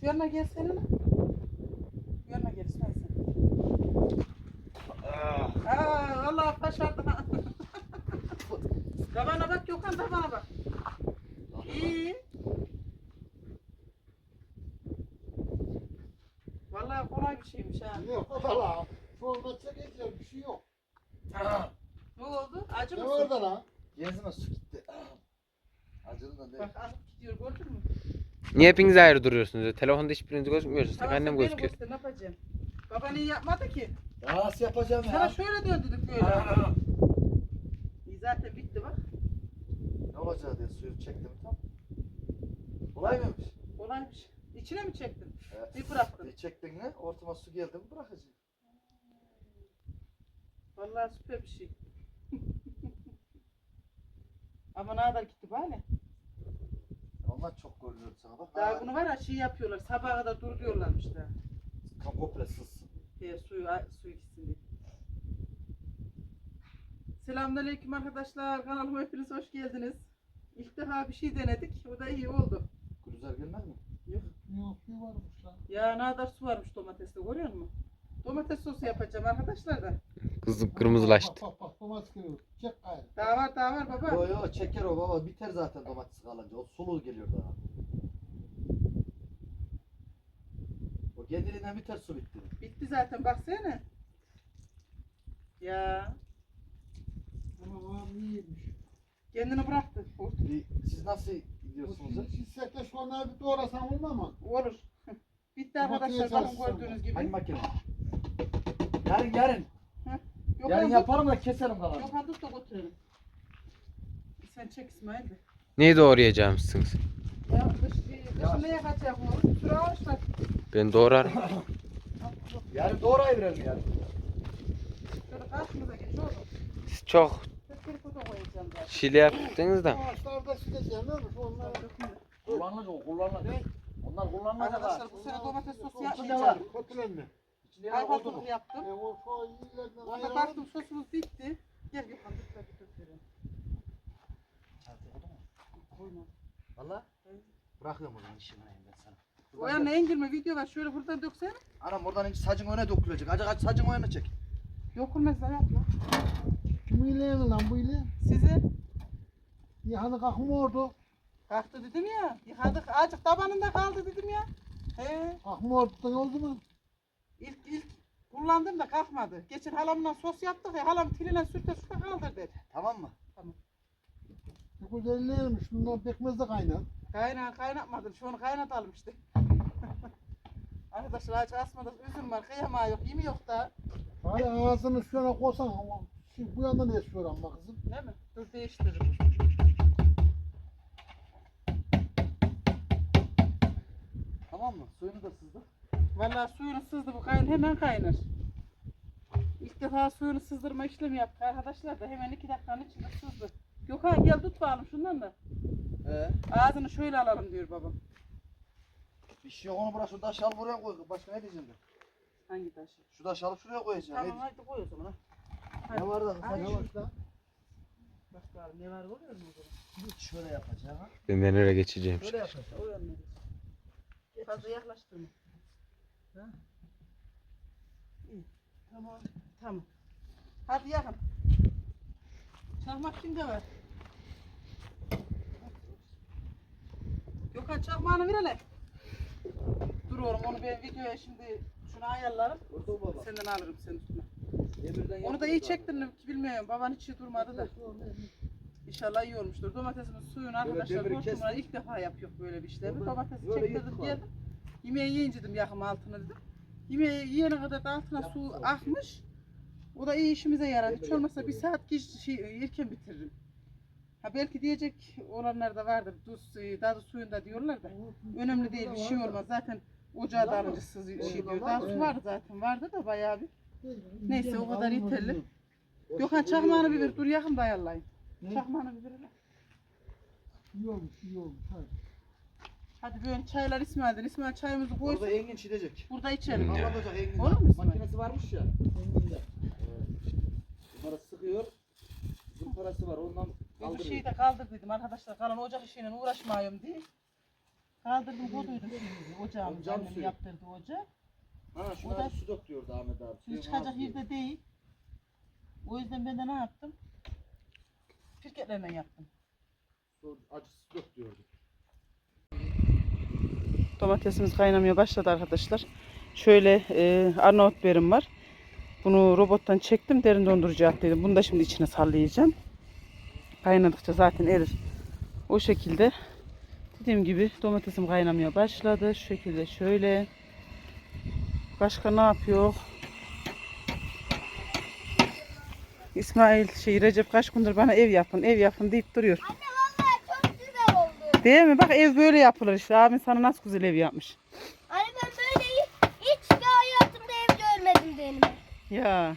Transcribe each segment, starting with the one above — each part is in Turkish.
Şu yanına gelsene lan. Şu yanına gel İsmail sen. Aa, Allah başardı. Tabana bak Gökhan tabana bak. İyi. Vallahi kolay bir şeymiş ha. Yok valla. Sonra çekeceğim bir şey yok. Ne oldu? Acı Ne mısın? orada lan? Genzime su gitti. Acıdı da değil. Bak alıp gidiyor gördün mü? Niye hepiniz ayrı duruyorsunuz? Telefonda hiçbiriniz gözükmüyorsunuz. Tek annem gözüküyor. Ne yapacağım? Baban iyi yapmadı ki. Ya nasıl yapacağım Sana ya? şöyle döndürdük böyle. İyi zaten bitti bak. Ne olacak diye suyu çektim tam. Kolay mıymış? Kolaymış. İçine mi çektin? Evet. Bir bıraktın. Bir çektin mi ortama su geldi mi bırakacağım. Vallahi süper bir şey. Ama ne kadar gitti bari. Ondan çok görülüyor sana bak. Daha Ha, bunu var ya şey yapıyorlar. Sabaha kadar dur diyorlarmış da. Tam komple sızsın. He, suyu, suyu gitsin diye. Selamünaleyküm arkadaşlar. Kanalıma hepiniz hoş geldiniz. İlk defa bir şey denedik. O da iyi oldu. Gülüzer gelmez mi? Yok. Yok bir varmış lan. Ya ne kadar su varmış domateste görüyor musun? Domates sosu yapacağım arkadaşlar da. Kızım kırmızılaştı. Bak bak bak domates geliyor. Çek gayrı. Daha var daha var baba. Yo yo çeker o baba biter zaten domates kalınca. O sulu geliyor daha. O kendiliğinden biter su bitti. Bitti zaten baksana. Ya Ama var iyiymiş. kendini bıraktı. Kurt. Bir- Siz nasıl Bu gidiyorsunuz? çizsek de şu an bir doğrasan olmaz mı? Olur. Bitti arkadaşlar bakın gördüğünüz gibi. Hangi makine? Yarın yarın. Yok yarın yaparım da keserim kalanı. Yok tut da götürelim. Sen çek İsmail de. Neyi doğrayacağımsınız? Ya dış, dışında yakacak oğlum. Süre ağaçlar. Ben doğrarım. Yarın doğru ay verelim yarın. Şöyle karşımıza geç oğlum. Siz çok şile yaptınız da. Ağaçlarda sileceğim ne olur onlar. Kullanılacak o kullanılacak. Onlar kullanılacak. Arkadaşlar bu sene domates sosu yapmayacağım. Kötülenme. Oldu mu? Ayfatlık yaptım. E o ayıralım. baktım sosumuz bitti. Gel bir kan lütfen bir götürelim. Koyma. Valla. Bırakıyorum o zaman işimi ben sana. O yana engirme video var. Şöyle buradan döksene. Anam oradan ince sacın öne dökülecek. Acık acık sacın öne çek. Yokulmaz da yapma. Kim iyileyen lan bu ile? Sizin Yahanı kalkma ordu. kalktı dedim ya. Yıkadık. Azıcık tabanında kaldı dedim ya. He. Kalkma ordu da ne oldu mu? İlk ilk kullandım da kalkmadı. Geçen halamla sos yaptık ya. Halam tiline sürte sürte kaldır dedi. Tamam mı? Ne güzel neymiş? Bundan pekmez de kaynar. Kayna kaynatmadım. Şu an kaynatalım işte. Arkadaşlar ağaç asmadık. Üzüm var. Kıyamağı yok. Yemi yok da. Hadi ağzını şuna koysan ama şu bu yandan esiyor ama kızım. Değil mi? Dur değiştiririm. Tamam mı? Suyunu da sızdık. Vallahi suyunu sızdı bu kayın hemen kaynar. İlk defa suyunu sızdırma işlemi yaptık arkadaşlar da hemen iki dakikanın içinde sızdı. Gökhan gel tut bakalım şundan da. Ee, Ağzını şöyle alalım diyor babam. bir şey yok onu bırak şu taşı al buraya koy. Başka ne diyeceğim ben? Hangi taşı? Şu taşı alıp şuraya koyacağım. Tamam Ne, haydi koy o zaman. ha. ne var da? Sen şu- yavaş lan. Bak bakalım ne var oluyor mu o zaman? Şöyle yapacağım. ha. Ben nereye geçeceğim Şöyle şimdi. yapacağım. O yanına geç. Fazla yaklaştırma. Ha? İyi. Tamam. Tamam. Hadi yakın. Çakmak kimde var? Gökhan çakmağını ver hele. Dur oğlum onu ben videoya şimdi şunu ayarlarım. Baba. Senden alırım üstüne. Demirden Onu da iyi çektin mi bilmiyorum. Baban hiç iyi durmadı da. İnşallah iyi olmuştur. Domatesimin suyunu arkadaşlar hortumla kestik. ilk defa yapıyor böyle bir işlemi. Böyle çektirdim geldim. Yemeği yiyince dedim yakım altına dedim. Yemeği yiyene kadar da altına su akmış. O da iyi işimize yaradı. Hiç olmazsa bir saat geç şey, erken bitiririm. Ha belki diyecek olanlar da vardır. Tuz suyu, tadı suyunda diyorlar da. Önemli değil bir şey olmaz. Zaten ocağa da alınca sız şey diyor. Daha su var zaten. Vardı da bayağı bir. Neyse, o kadar yeterli. Gökhan çakmağını bir ver. Dur yakın da ayarlayın. Ne? Çakmağını bir ver. İyi olmuş iyi olmuş. Hadi. Hadi böyle çaylar İsmail'den. İsmail çayımızı koysun. Orada engin çilecek. Burada içelim. Ya. Anlatacak engin. Olur mu İsmail? Makinesi varmış ya. Bunları sıkıyor. Zımparası var ondan kaldırıyor. şeyi de kaldırdıydım arkadaşlar. Kalan ocak işiyle uğraşmayayım diye. Kaldırdım koduydum şimdi ocağımız Cam suyu. yaptırdı ocağı. Ha şuna da- su dök diyordu Ahmet abi. Suyu çıkacak yerde değil. O yüzden ben de ne yaptım? Pirketlerle yaptım. Acı su dök diyordu. Domatesimiz kaynamaya başladı arkadaşlar. Şöyle e, Arnavut biberim var. Bunu robottan çektim. Derin dondurucuya attıydım. Bunu da şimdi içine sallayacağım. Kaynadıkça zaten erir. O şekilde dediğim gibi domatesim kaynamaya başladı. Şu şekilde şöyle. Başka ne yapıyor? İsmail şey Recep kaç gündür bana ev yapın ev yapın deyip duruyor. Anne vallahi çok güzel oldu. Değil mi? Bak ev böyle yapılır işte. Abin sana nasıl güzel ev yapmış. Anne ben böyle hiç daha hayatımda ev görmedim benim. Ya.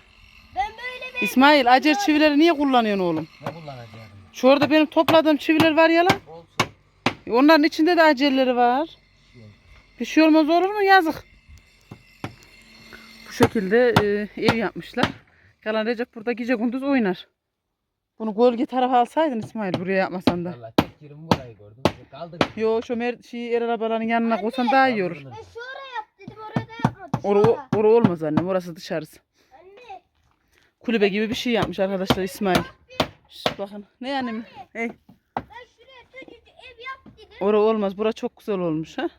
Ben böyle bir İsmail acer çivileri niye kullanıyorsun oğlum? Ne kullanacağım? Şu orada benim topladığım çiviler var ya lan. Olsun. Onların içinde de acelleri var. Bir şey olmaz olur mu? Yazık. Bu şekilde e, ev yapmışlar. Kalan Recep burada gece gündüz oynar. Bunu gölge tarafa alsaydın İsmail buraya yapmasan da. Valla tek yerim burayı gördüm. Kaldırdım. Yo şu mer şey, er arabaların yanına koysan daha iyi olur. ben şura yap dedim oraya da yapmadım. Oru, Şura. oru olmaz annem orası dışarısı. Anne Kulübe gibi bir şey yapmış arkadaşlar İsmail. Şş, bakın. Ne annem? Hey. ben şuraya çocuğu ev yap dedim. Ora olmaz. Bura çok güzel olmuş ha.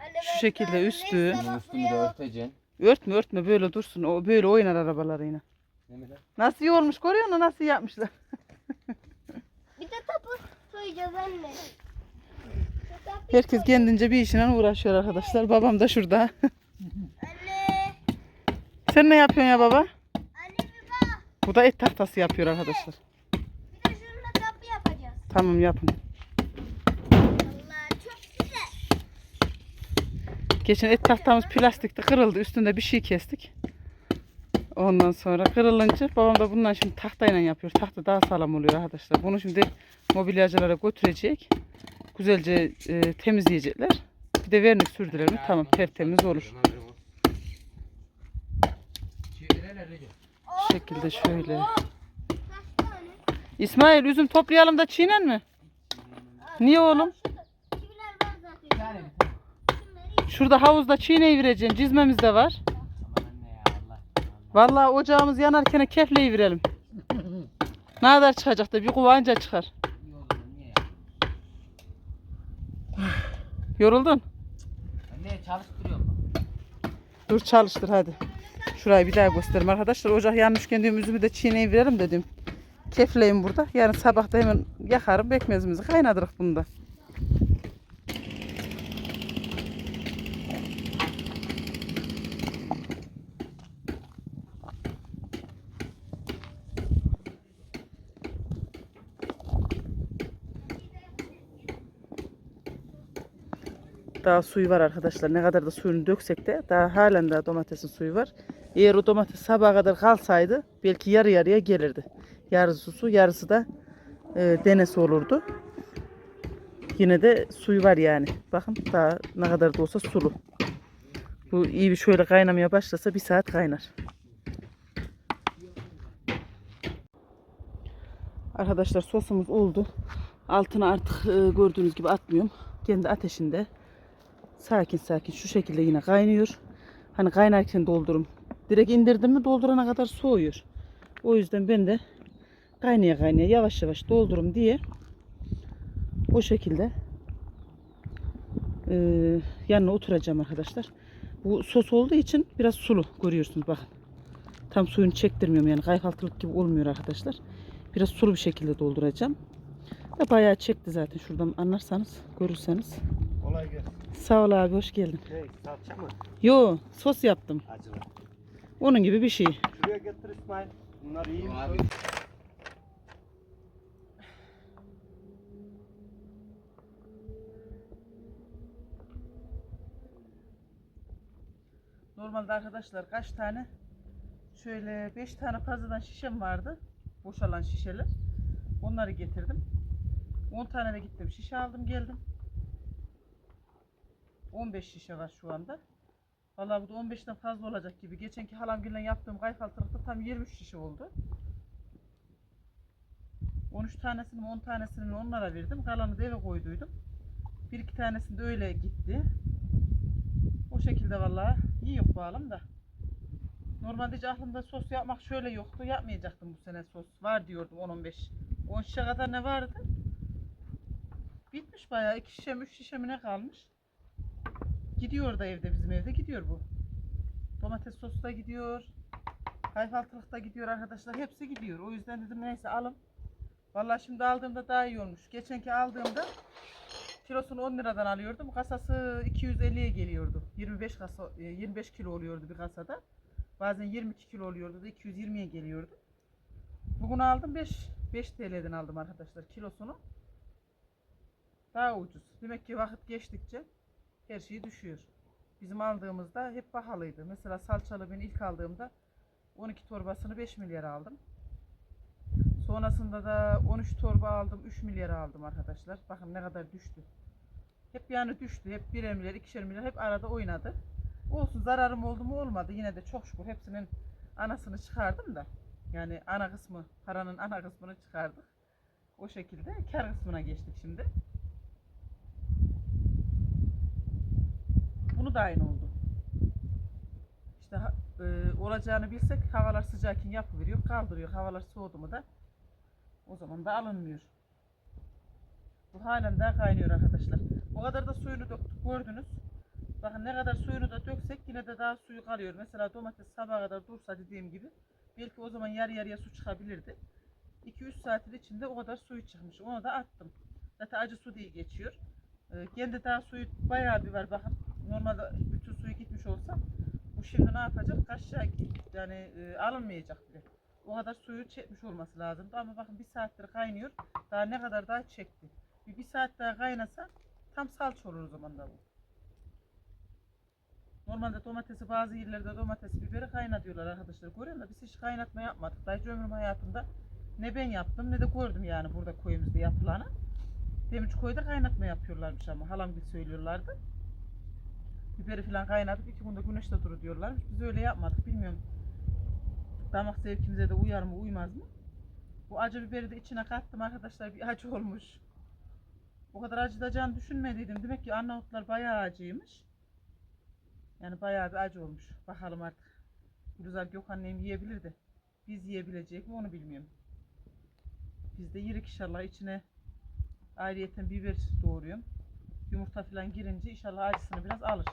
Anne, Şu şekilde üstü. Bunun üstünü de örteceksin. Örtme örtme böyle dursun. O böyle oynar mi lan? Nasıl iyi olmuş görüyor musun? Nasıl yapmışlar? Bir de tapu soyacağız anne. Şu tapuyu Herkes kendince bir işine uğraşıyor arkadaşlar. Babam da şurada. Anne. Sen ne yapıyorsun ya baba? Anne. Bu da et tahtası yapıyor arkadaşlar. Bir de şununla tapu yapacağız. Tamam yapın. Geçen et tahtamız plastikti kırıldı. Üstünde bir şey kestik. Ondan sonra kırılınca babam da bundan şimdi tahtayla yapıyor. Tahta daha sağlam oluyor arkadaşlar. Bunu şimdi mobilyacılara götürecek. Güzelce e, temizleyecekler. Bir de vernik sürdüler mi tamam tertemiz olur. Şu şekilde şöyle. İsmail üzüm toplayalım da çiğnen mi? Niye oğlum? Şurada havuzda çiğneyi vereceksin. Cizmemiz de var. aman anne ya Allah. Vallahi ocağımız yanarken kefleyi verelim. Ne kadar çıkacak da bir kuvanca çıkar. Yoruldun? Anne çalıştırıyorum. Dur çalıştır hadi. Şurayı bir daha göstereyim arkadaşlar. Ocak yanmışken diyorum üzümü de çiğneyi verelim dedim. Kefleyim burada. Yarın sabah da hemen yakarım. Bekmezimizi kaynatırız bunda. Daha suyu var arkadaşlar. Ne kadar da suyunu döksek de daha halen daha domatesin suyu var. Eğer o domates sabaha kadar kalsaydı belki yarı yarıya gelirdi. Yarısı su, yarısı da e, denesi olurdu. Yine de suyu var yani. Bakın daha ne kadar da olsa sulu. Bu iyi bir şöyle kaynamaya başlasa bir saat kaynar. Arkadaşlar sosumuz oldu. Altına artık e, gördüğünüz gibi atmıyorum. Kendi ateşinde sakin sakin şu şekilde yine kaynıyor. Hani kaynarken doldurum. Direkt indirdim mi doldurana kadar soğuyor. O yüzden ben de kaynaya kaynaya yavaş yavaş doldurum diye o şekilde eee yanına oturacağım arkadaşlar. Bu sos olduğu için biraz sulu görüyorsunuz bakın. Tam suyunu çektirmiyorum yani kaykaltılık gibi olmuyor arkadaşlar. Biraz sulu bir şekilde dolduracağım. Ve bayağı çekti zaten şuradan anlarsanız görürseniz. Kolay gelsin. Sağ ol abi hoş geldin. Ne? Salça mı? Yo sos yaptım. Acılı. Onun gibi bir şey. Şuraya getir İsmail. Bunlar iyi mi? Abi. Normalde arkadaşlar kaç tane? Şöyle 5 tane fazladan şişem vardı. Boşalan şişeler. Onları getirdim. 10 tane de gittim. Şişe aldım geldim. 15 şişe var şu anda. Vallahi bu da 15'ten fazla olacak gibi. Geçenki halamgille yaptığım kayfaltılıkta tam 23 şişe oldu. 13 tanesini mi 10 tanesini onlara verdim. Kalanı da eve koyduydum. Bir iki tanesinde öyle gitti. O şekilde vallahi iyi yok bağlam da. Normalde hiç aklımda sos yapmak şöyle yoktu. Yapmayacaktım bu sene sos. Var diyordum 10-15. 10 şişe kadar ne vardı? Bitmiş bayağı. 2 şişe mi 3 şişe mi ne kalmış? Gidiyor da evde bizim evde gidiyor bu. Domates sosu da gidiyor. Kayfaltılık da gidiyor arkadaşlar. Hepsi gidiyor. O yüzden dedim neyse alın. Vallahi şimdi aldığımda daha iyi olmuş. Geçenki aldığımda kilosunu 10 liradan alıyordum. Kasası 250'ye geliyordu. 25 kasa e, 25 kilo oluyordu bir kasada. Bazen 22 kilo oluyordu da 220'ye geliyordu. Bugün aldım 5 5 TL'den aldım arkadaşlar kilosunu. Daha ucuz. Demek ki vakit geçtikçe her şey düşüyor. Bizim aldığımızda hep pahalıydı. Mesela salçalı ben ilk aldığımda 12 torbasını 5 milyara aldım. Sonrasında da 13 torba aldım 3 milyara aldım arkadaşlar. Bakın ne kadar düştü. Hep yani düştü. Hep birer milyar, ikişer milyar hep arada oynadı. Olsun zararım oldu mu olmadı. Yine de çok şükür hepsinin anasını çıkardım da. Yani ana kısmı, paranın ana kısmını çıkardık. O şekilde kar kısmına geçtik şimdi. Bunu da aynı oldu. İşte e, olacağını bilsek havalar sıcakken yapıveriyor, kaldırıyor. Havalar soğudu mu da o zaman da alınmıyor. Bu halen daha kaynıyor arkadaşlar. O kadar da suyunu döktük gördünüz. Bakın ne kadar suyunu da döksek yine de daha suyu kalıyor. Mesela domates sabaha kadar dursa dediğim gibi belki o zaman yarı yarıya su çıkabilirdi. 2-3 saatin içinde o kadar suyu çıkmış. Onu da attım. Zaten acı su diye geçiyor. Ee, kendi daha suyu bayağı bir var bakın. Normalde bütün suyu gitmiş olsa bu şimdi ne yapacak? Kaşığa yani e, alınmayacak bile. O kadar suyu çekmiş olması lazımdı ama bakın bir saattir kaynıyor. Daha ne kadar daha çekti. Bir, bir saat daha kaynasa tam salça olur o zaman da bu. Normalde domatesi bazı yerlerde domates biberi kaynatıyorlar arkadaşlar. Görüyor musun? Biz hiç kaynatma yapmadık. Daha hiç ömrüm hayatımda ne ben yaptım ne de gördüm yani burada koyumuzda yapılanı. Demiş koyda kaynatma yapıyorlarmış ama halam bir söylüyorlardı. Biberi falan kaynatıp iki günde güneşte duru diyorlarmış. Biz öyle yapmadık bilmiyorum. Damak zevkimize de uyar mı uymaz mı? Bu acı biberi de içine kattım arkadaşlar bir acı olmuş. O kadar acıtacağını düşünmediydim. Demek ki Arnavutlar bayağı acıymış. Yani bayağı bir acı olmuş. Bakalım artık. Gülizar Gökhan'ım yiyebilir de. Biz yiyebilecek mi onu bilmiyorum. Biz de yirik inşallah içine ayrıyeten biber doğruyorum. Yumurta falan girince inşallah acısını biraz alır.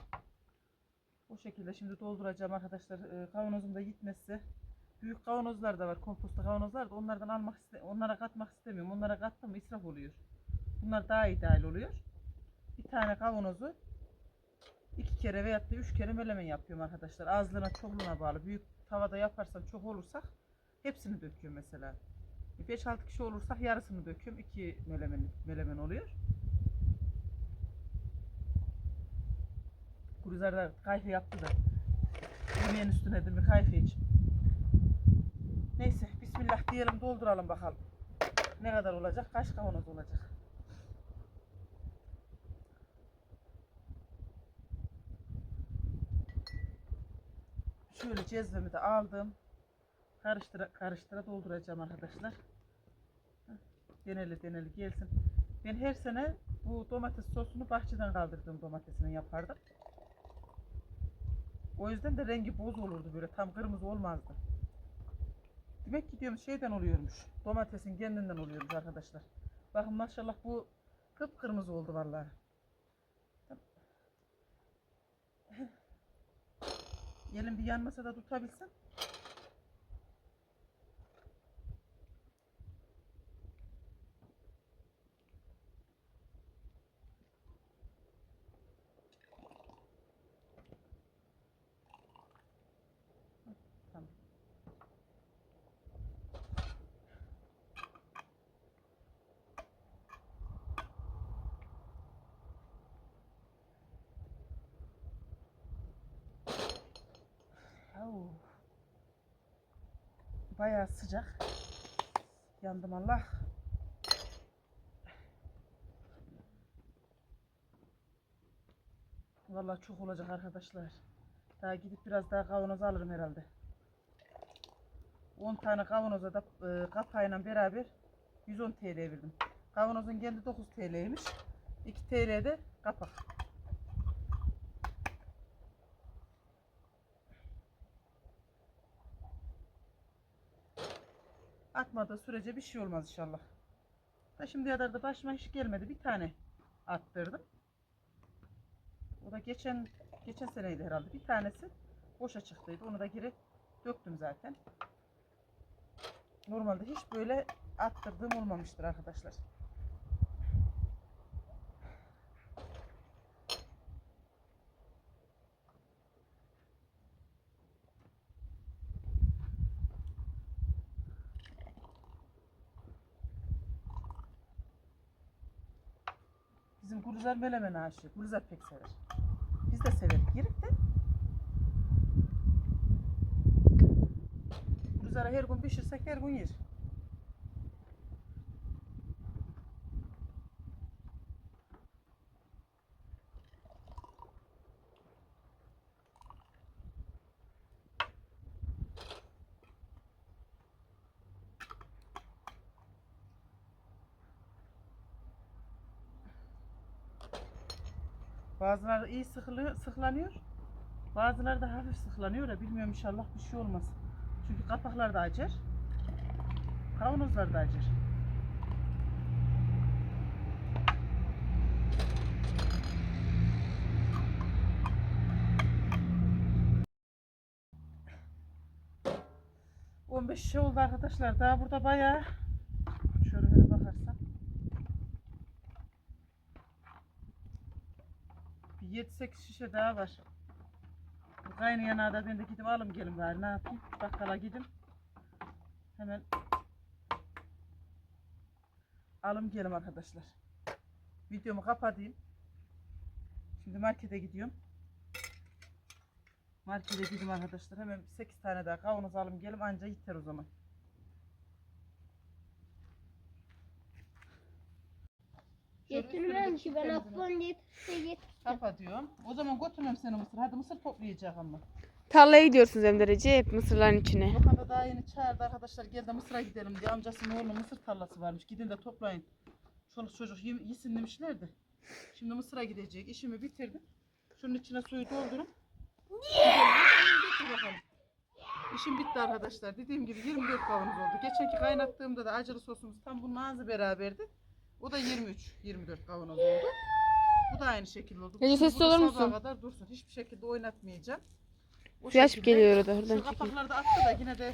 O şekilde şimdi dolduracağım arkadaşlar. Ee, kavanozum da gitmezse. Büyük kavanozlar da var. Komposta kavanozlar da onlardan almak onlara katmak istemiyorum. Onlara kattım israf oluyor. Bunlar daha ideal oluyor. Bir tane kavanozu iki kere veyahut da üç kere melemen yapıyorum arkadaşlar. Azlığına çokluğuna bağlı. Büyük tavada yaparsam çok olursak hepsini döküyorum mesela. 5-6 kişi olursak yarısını döküyorum. 2 melemen, melemen oluyor. Kuruzlar da kayfe yaptı da. Yemeğin üstüne de bir kayfe iç. Neyse bismillah diyelim dolduralım bakalım. Ne kadar olacak? Kaç kavanoz olacak? Şöyle cezvemi de aldım. Karıştıra karıştıra dolduracağım arkadaşlar. Deneli deneli gelsin. Ben her sene bu domates sosunu bahçeden kaldırdığım domatesini yapardım. O yüzden de rengi boz olurdu böyle tam kırmızı olmazdı. Demek ki diyorum şeyden oluyormuş. Domatesin kendinden oluyormuş arkadaşlar. Bakın maşallah bu kıpkırmızı oldu vallahi. Elim bir yanmasa da tutabilsem. Tamam. Au. Bayağı sıcak. Yandım Allah. Vallahi çok olacak arkadaşlar. Daha gidip biraz daha kavanoz alırım herhalde. 10 tane kavanoza da e, kapağıyla beraber 110 TL verdim. Kavanozun kendi 9 TL'ymiş. 2 TL'de Kapak. Atmadığı sürece bir şey olmaz inşallah. Da şimdiye kadar da başıma hiç gelmedi. Bir tane attırdım. O da geçen geçen seneydi herhalde. Bir tanesi boşa çıktıydı. Onu da geri döktüm zaten. Normalde hiç böyle attırdığım olmamıştır arkadaşlar. Bizim Gülizar melemen aşığı. Gülizar pek sever. Biz de severiz. Girip de Gülizar'a her gün pişirsek her gün yer. Bazıları iyi sıkılıyor, sıklanıyor. Bazıları da hafif sıklanıyor da bilmiyorum inşallah bir şey olmaz. Çünkü kapaklar da acır. Kavanozlar da acır. Beş şey oldu arkadaşlar. Daha burada bayağı şöyle bir bakarsam. Bir 7-8 şişe daha var. Bu Kaynayan da ben de gidip alım gelin bari ne yapayım. Bakkala gidin. Hemen alım gelim arkadaşlar. Videomu kapatayım. Şimdi markete gidiyorum. Markete gideyim arkadaşlar. Hemen 8 tane daha kavanoz alım gelim anca yeter o zaman. Getirmem ki ben deyip de git. Kapatıyorum. O zaman götürmem seni mısır. Hadi mısır toplayacak ama. Tarlaya gidiyorsunuz hem de Recep mısırların içine. Lokanda daha yeni çağırdı arkadaşlar gel de mısıra gidelim diye. Amcasının oğlunun mısır tarlası varmış. Gidin de toplayın. Çoluk çocuk ye- yesin demişlerdi. Şimdi mısıra gidecek. İşimi bitirdim. Şunun içine suyu doldurup. İşim bitti arkadaşlar. Dediğim gibi 24 kavanoz oldu. Geçenki kaynattığımda da acılı sosumuz tam bunun ağzı beraberdi. O da 23, 24 kavanoz oldu. Bu da aynı şekilde oldu. Şimdi sessiz olur musun? kadar dursun. Hiçbir şekilde oynatmayacağım. O şekilde- geliyor orada. Oradan şu çekin. kapakları da attı da yine de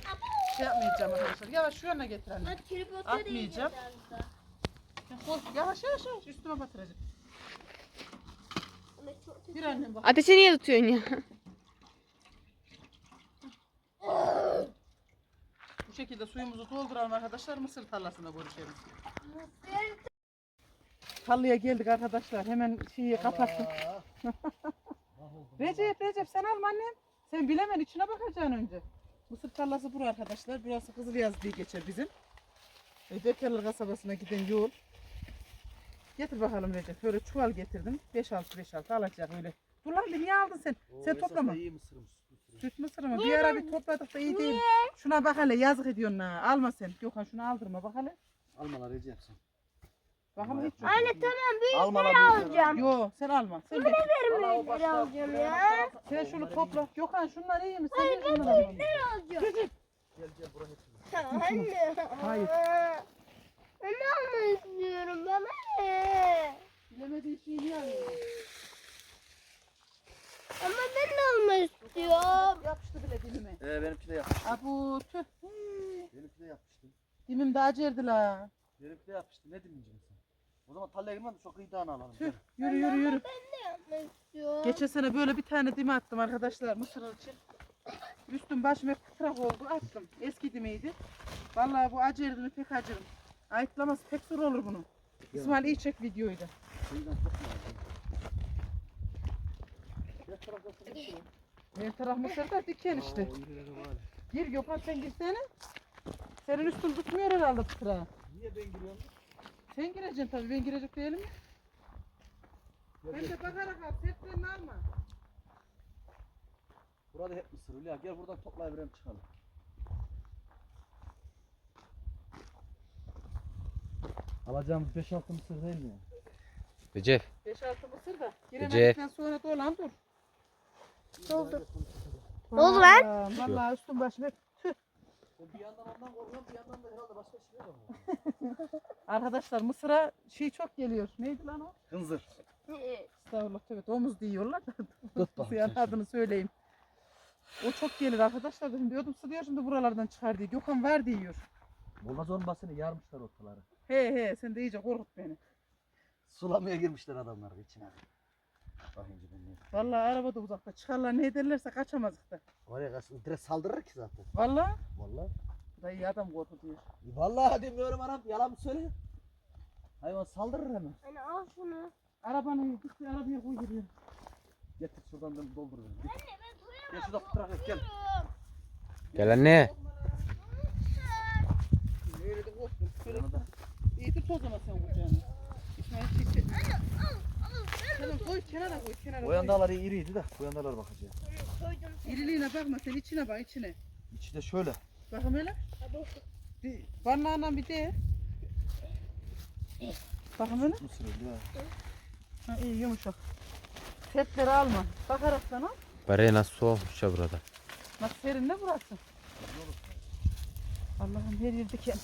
şey yapmayacağım arkadaşlar. Yavaş şu yana getir anne. Bak tripodu Atmayacağım. Koy, Yavaş yavaş yavaş üstüme batıracağım. Bir annem bak. Ateşe niye tutuyorsun ya? Bu şekilde suyumuzu dolduralım arkadaşlar. Mısır tarlasında görüşelim. Tarlaya geldik arkadaşlar. Hemen şeyi kapattık. Recep Recep sen alma annem. Sen bilemen içine bakacaksın önce. Mısır tarlası bura arkadaşlar. Burası Kızılyaz diye geçer bizim. Bekarlı kasabasına giden yol. Getir bakalım Recep. Böyle çuval getirdim. 5-6 5-6 alacak öyle. Dur lan bir niye aldın sen? sen toplama. iyi mısırmış. Süt mısır mı? Bir ara bir topladık da iyi değil. Şuna bak hele yazık ediyorsun ha. Alma sen. Gökhan şunu aldırma bak hele. Almalar Recep sen. Bak hele hiç yok. Anne tamam büyükleri Almalar alacağım. Yo sen alma. Sen bekle. Büyükleri alacağım ya. Sen şunu topla. Gökhan şunlar iyi mi? Sen de şunları al. Alacağım. Gel gel buraya hepsini. Anne. Hayır. Ben de almak istiyorum bana ne? Bilemediği şeyi niye alıyorsun? Ama ben de almak istiyorum. Yapıştı bile dilime. Ee benimki de yapıştı. Abu tüh. Benimki de yapıştı. Dimim de acerdi la. Benimki de yapıştı. Ne? O zaman girmem de şu kıyıdağını alalım. Tüh. Yürü yürü yürü. Yapmak istiyorum. Geçen sene böyle bir tane dimi attım arkadaşlar mısır için. Üstüm başım hep kıtrak oldu attım. Eski dimiydi. Vallahi bu acerdiğini pek acırım. Ayıtlaması pek zor olur bunu. İsmail iyi çek videoyu da. Tarafta. Her taraf mısır da diken işte. Var. Gir Gökhan sen girsene. Senin üstün tutmuyor herhalde kıtırağı. Niye ben giriyorum? Sen gireceksin tabii ben girecek değilim. Ben de bakarak al. Sertlerini alma. Burada hep mısır. Hülya gel buradan toplayıverelim çıkalım. Alacağımız 5-6 mısır değil mi? Recep. 5-6 mısır da. Giremedikten sonra dolan dur. Doldu. Ne oldu lan? Vallahi- Vallahi üstüm başım hep Bir yandan ondan korkuyorum, bir yandan da herhalde başka şey var mı? Arkadaşlar mısıra şey çok geliyor. Neydi lan o? Hınzır. Estağfurullah tabii domuz diyorlar da. Bak. Adını söyleyeyim. O çok gelir arkadaşlar dedim diyordum su diyor şimdi buralardan çıkar diye. Gökhan ver diyor. Olmaz olmasını yarmışlar ortaları. He he sen de iyice korkut beni. Sulamaya girmişler adamlar içine. Vallahi arabada uzakta çıkarlar ne ederlerse kaçamazdık da. Oraya kaçsın direkt saldırır ki zaten. Vallahi Vallahi. bu da iyi adam korkutuyor. Vallahi demiyorum anam yalan mı söyle? Hayvan saldırır hemen. Anne al şunu. Arabanın kısmı arabaya koy giriyor. Getir şuradan ben dolduruyorum. Anne ben duyamam. Gel şurada fotoğraf gel. Gel anne. Öyle de korktum. Şöyle Yanına da. İyi tut o zaman sen kucağına. İsmail çek. Tamam koy kenara koy kenara Bu koy. yandalar iriydi de bu yandalar bakacağız. Koydum. İriliğine bakma sen içine bak içine. İçi de şöyle. Bakın hele. Bir Parmağına bir de. Bakın hele. Mısır öyle ya. Ha, iyi yumuşak. Setleri alma. Bakarak sana. Bari nasıl soğukmuş ya burada. Nasıl serin ne burası? Allah'ım her yer diken.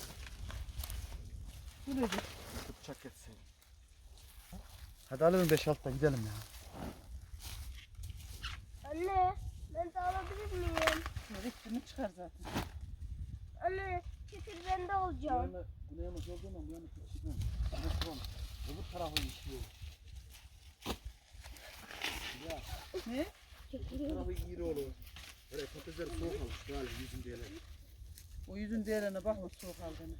Bu nedir? Bıçak geçsin. Hadi alalım 5-6'da gidelim ya. Anne ben de alabilir miyim? Riftini çıkar zaten. Anne küfür bende olacak. Bu yanı olduğundan bu yanı çıkmam. Burası var. Öbür tarafı işiyor. Ne? Bu tarafı iri olur. Böyle patatesler soğuk almış galiba yüzüm diyeler. O yüzün değerine bakma soğuk aldığını.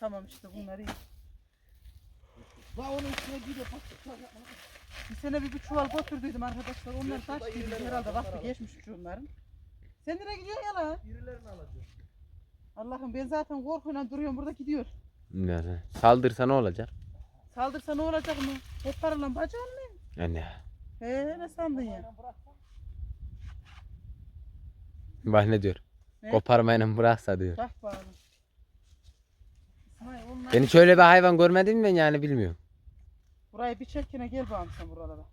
Tamam işte bunlar iyi. La onun içine gidiyor bak. Bir sene bir, bir çuval götürdüydüm arkadaşlar. Onlar taş gibi herhalde vakti geçmiş onların. Sen nereye gidiyorsun ya lan? İrilerini alacağım. Allah'ım ben zaten korkuyla duruyorum burada gidiyor. Yani saldırsa ne olacak? Saldırsa ne olacak mı? Hep paralan bacağın mı? Anne. He ne sandın ya? Bak ne diyor. Ne? Koparmayla bıraksa diyor. Bak bağlı. Ben hiç öyle bir hayvan görmedim ben yani bilmiyorum. Burayı bir çekine gel bağım sen buralara.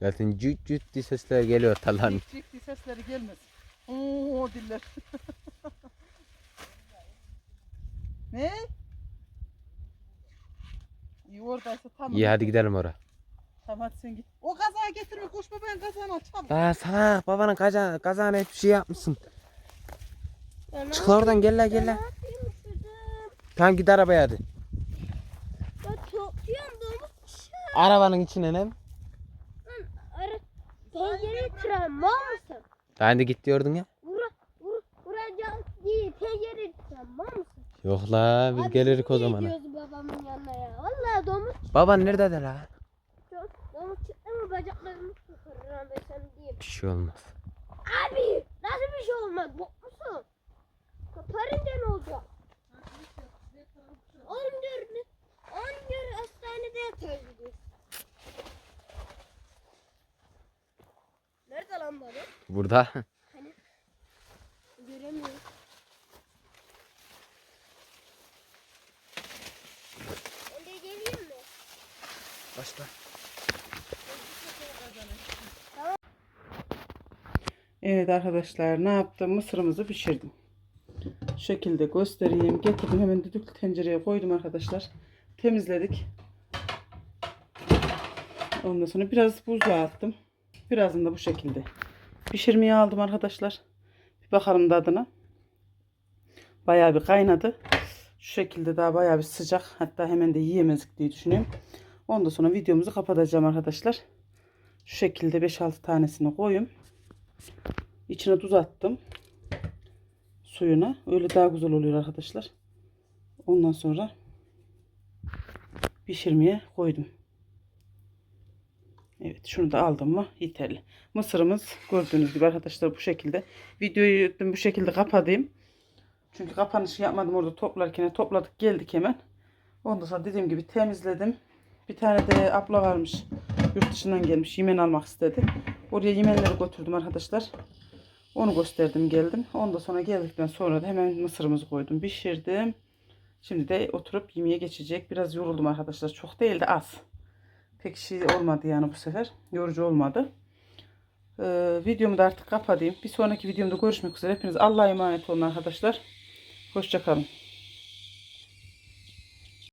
Zaten cüt cüt diye sesler geliyor talan. Cik cik diye sesleri gelmez. Oo diller. ne? İyi oradaysa tamam. İyi hadi gidelim oraya. Tamam hadi sen git. O kazağı getirme koşma ben kazağını açalım. Daha sana babanın kaza, kazağına hep şey yapmışsın. Çık oradan gel la gel la. Tamam git arabaya hadi. Ya topluyorum domuz. Arabanın içine ne? Ara. Tencere kıran mal mısın? Daha önce git diyordun ya. Vura, vur, vuracağım değil. Tencere kıran mal mısın? Yok la biz Abi gelirik o zaman. gidiyoruz babamın yanına ya? Vallahi domuz Baban nerede de la? çıktı. Domuz çıktı mı bacaklarımı sıfırıram ben sana diyeyim. Bir şey olmaz. Abi nasıl bir şey olmaz? Bok musun? Koparınca ne olacak? Oğlum diyor, oğlum diyor hastanede yatıyoruz Nerede lan baba? Burada. Göremiyorum. Ben de geleyim mi? Başla. Evet arkadaşlar ne yaptım? Mısırımızı pişirdim. Şu şekilde göstereyim. Getirdim hemen düdüklü tencereye koydum arkadaşlar. Temizledik. Ondan sonra biraz buzluğa attım. Birazını da bu şekilde pişirmeye aldım arkadaşlar. Bir bakalım tadına. Bayağı bir kaynadı. Şu şekilde daha bayağı bir sıcak. Hatta hemen de yiyemezdik diye düşünüyorum. Ondan sonra videomuzu kapatacağım arkadaşlar. Şu şekilde 5-6 tanesini koyayım. İçine tuz attım. Suyuna. Öyle daha güzel oluyor arkadaşlar. Ondan sonra pişirmeye koydum. Evet şunu da aldım mı yeterli. Mısırımız gördüğünüz gibi arkadaşlar bu şekilde. Videoyu bu şekilde kapatayım. Çünkü kapanışı yapmadım orada toplarken topladık geldik hemen. Ondan sonra dediğim gibi temizledim. Bir tane de abla varmış. Yurt dışından gelmiş. Yemen almak istedi. Oraya yemenleri götürdüm arkadaşlar. Onu gösterdim geldim. Ondan sonra geldikten sonra da hemen mısırımızı koydum. Pişirdim. Şimdi de oturup yemeğe geçecek. Biraz yoruldum arkadaşlar. Çok değil de az. Pek şey olmadı yani bu sefer. Yorucu olmadı. Ee, videomu da artık kapatayım. Bir sonraki videomda görüşmek üzere. Hepiniz Allah'a emanet olun arkadaşlar. Hoşçakalın.